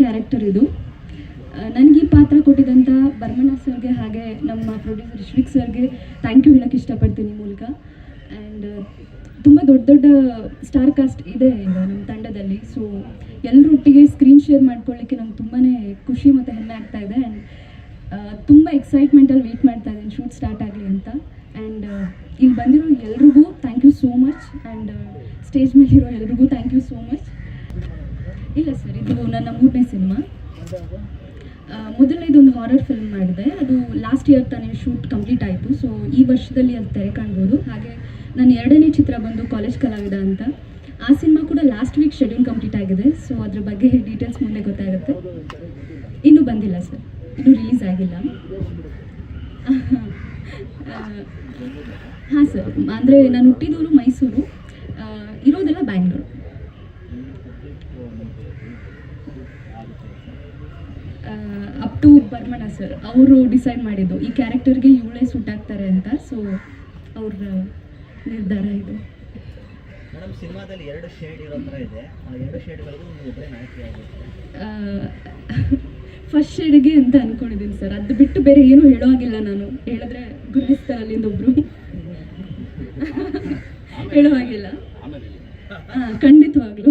Character ಇದು. ನನಗೆ ಈ ಪಾತ್ರ ಕೊಟ್ಟಿದ್ದಂಥ ಬರ್ಮಣ್ಣ ಸರ್ಗೆ ಹಾಗೆ ನಮ್ಮ ಪ್ರೊಡ್ಯೂಸರ್ ಶ್ರೀಕ್ ಸರ್ಗೆ ಥ್ಯಾಂಕ್ ಯು ಹೇಳೋಕ್ಕೆ ಇಷ್ಟಪಡ್ತೀನಿ ಮೂಲಕ. ಆ್ಯಂಡ್ ತುಂಬ ದೊಡ್ಡ ದೊಡ್ಡ ಸ್ಟಾರ್ ಕಾಸ್ಟ್ ಇದೆ ಈಗ ನಮ್ಮ ತಂಡದಲ್ಲಿ. ಸೊ ಎಲ್ಲರೊಟ್ಟಿಗೆ ಸ್ಕ್ರೀನ್ ಶೇರ್ ಮಾಡ್ಕೊಳ್ಳಿಕ್ಕೆ ನಂಗೆ ತುಂಬಾ ಖುಷಿ ಮತ್ತು ಹೆಮ್ಮೆ ಆಗ್ತಾ ಇದೆ. ಆ್ಯಂಡ್ ತುಂಬ ಎಕ್ಸೈಟ್ಮೆಂಟಲ್ಲಿ ವೆಯ್ಟ್ ಮಾಡ್ತಾ ಇದ್ದೀನಿ ಶೂಟ್ ಸ್ಟಾರ್ಟ್ ಆಗಲಿ ಅಂತ. ಆ್ಯಂಡ್ ಇಲ್ಲಿ ಬಂದಿರೋ ಎಲ್ರಿಗೂ thank you so much and stage ಮೇಲಿರೋ ಎಲ್ರಿಗೂ ಥ್ಯಾಂಕ್ ಯು ಸೋ ಮಚ್ ಇಲ್ಲ ಸರ್, ಇದು ನನ್ನ ಮೂರನೇ ಸಿನಿಮಾ. ಮೊದಲನೇದೊಂದು ಹಾರರ್ ಫಿಲ್ಮ್ ಮಾಡಿದೆ. ಅದು ಲಾಸ್ಟ್ ಇಯರ್ ತಾನೇ ಶೂಟ್ ಕಂಪ್ಲೀಟ್ ಆಯಿತು. ಸೊ ಈ ವರ್ಷದಲ್ಲಿ ಅದು ತೆರೆ ಕಾಣ್ಬೋದು. ಹಾಗೆ ನನ್ನ ಎರಡನೇ ಚಿತ್ರ ಬಂದು ಕಾಲೇಜ್ ಕಲಾವಿದ ಅಂತ. ಆ ಸಿನಿಮಾ ಕೂಡ ಲಾಸ್ಟ್ ವೀಕ್ ಶೆಡ್ಯೂಲ್ ಕಂಪ್ಲೀಟ್ ಆಗಿದೆ. ಸೊ ಅದ್ರ ಬಗ್ಗೆ ಡೀಟೇಲ್ಸ್ ಮುಂದೆ ಗೊತ್ತಾಗುತ್ತೆ. ಇನ್ನೂ ಬಂದಿಲ್ಲ ಸರ್. ಇನ್ನೂ ರಿಲೀಸ್ ಆಗಿಲ್ಲ. ಹಾಂ ಸರ್. ಅಂದರೆ ನಾನು ಹುಟ್ಟಿದೂರು Mysuru. Up to Barmana sir ಅವರು ಡಿಸೈಡ್ ಮಾಡಿದ್ದು. ಈ ಕ್ಯಾರೆಕ್ಟರ್ಗೆ ಇವಳೇ ಸೂಟ್ ಆಗ್ತಾರೆ ಅಂತ ಸೊ ಅವ್ರ ನಿರ್ಧಾರ ಇದು. ಮೇಡಮ್ ಸಿನಿಮಾದಲ್ಲಿ ಎರಡು ಶೇಡ್ ಇರೋ ಥರ ಇದೆ. ಆ ಎರಡು ಶೇಡ್ಗಳಿಗೂ ನೀವು ಒಬ್ಬರೇ ನಾಯಕಿ ಆಗಬೇಕು. ಫಸ್ಟ್ ಶೇಡ್ಗೆ ಅಂತ ಅನ್ಕೊಂಡಿದ್ದೀನಿ ಸರ್ ಅದು ಬಿಟ್ಟು ಬೇರೆ ಏನು ಹೇಳೋ ಹಾಗಿಲ್ಲ ನಾನು. ಹೇಳಿದ್ರೆ ಗುರುತಿಸ್ತಾರೆ ಅಲ್ಲಿಂದ ಒಬ್ರು. ಹೇಳೋ ಹಾಗಿಲ್ಲ. ಖಂಡಿತವಾಗ್ಲೂ.